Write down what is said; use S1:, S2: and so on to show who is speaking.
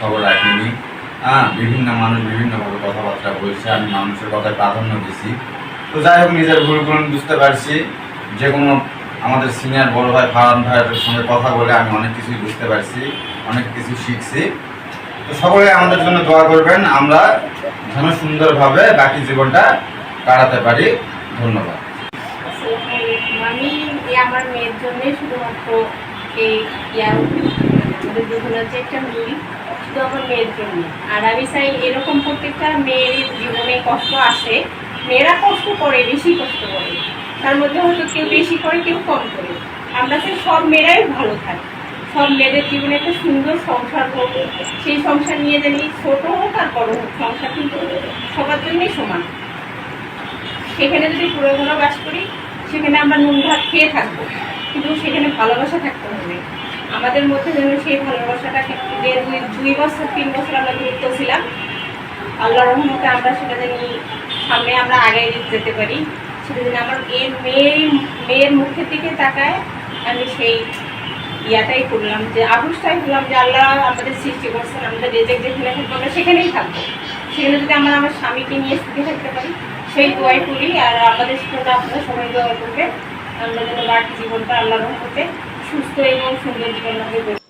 S1: খবর রাখিনি। হ্যাঁ বিভিন্ন মানুষ বিভিন্নভাবে কথাবার্তা বলছে, আমি মানুষের কথায় প্রাধান্য দিছি। তো যাই হোক, নিজের ভুলগুলো বুঝতে পারছি। যে কোনো আমাদের সিনিয়র বড় ভাই ফারান ভাইয়ের সঙ্গে কথা বলে আমি অনেক কিছুই বুঝতে পারছি, অনেক কিছু শিখছি। তো সকলে আমাদের জন্য দোয়া করবেন। আমরা যেন সুন্দরভাবে বাকি জীবনটা কাটাতে পারি। ধন্যবাদ।
S2: আমি আমার মেয়ের জন্যে শুধুমাত্র এই ইয়া আমাদের যে একটা মিল শুধু আমার মেয়ের জন্য। আর আমি চাই এরকম প্রত্যেকটা মেয়েরই জীবনে কষ্ট আসে। মেয়েরা কষ্ট করে, বেশি কষ্ট করে। তার মধ্যে হয়তো কেউ বেশি করে, কেউ কম করে। আমরা চাই সব মেয়েরাই ভালো থাকে। সব মেয়েদের জীবনে একটা সুন্দর সংসার হোক। সেই সংসার নিয়ে জানি ছোট হোক আর বড় হোক, সংসার কিন্তু সবার জন্যই সমান। সেখানে যদি পুরোগুলো বাস করি, সেখানে আমরা নুন ভাত খেয়ে থাকব। কিন্তু সেখানে ভালোবাসা থাকতে হবে। আমাদের মধ্যে যেন সেই ভালোবাসাটা যে দুই দুই বছর, তিন বছর আমরা যুক্ত ছিলাম আল্লাহ রহমতে আমরা সেটা যেন সামনে আমরা আগে যেতে পারি। সেটা যেন আমার এর মেয়ের মেয়ের মুখের দিকে তাকায়, আমি সেই ইয়াটাই করলাম যে আবুষটাই করলাম যে, আল্লাহ আমাদের সৃষ্টি করছেন, আমাদের রেজেক যেখানে থাকব আমরা সেখানেই থাকব। সেখানে যদি আমরা আমার স্বামীকে নিয়ে সুখে থাকতে পারি, সেই দোয়াই করি আর আমাদের সাথে আপনারা সবাই দোয়া করবে আমরা যেন বাকি জীবনটা আল্লাহ রহমতে সুস্থ এবং সুন্দর জীবন লাভে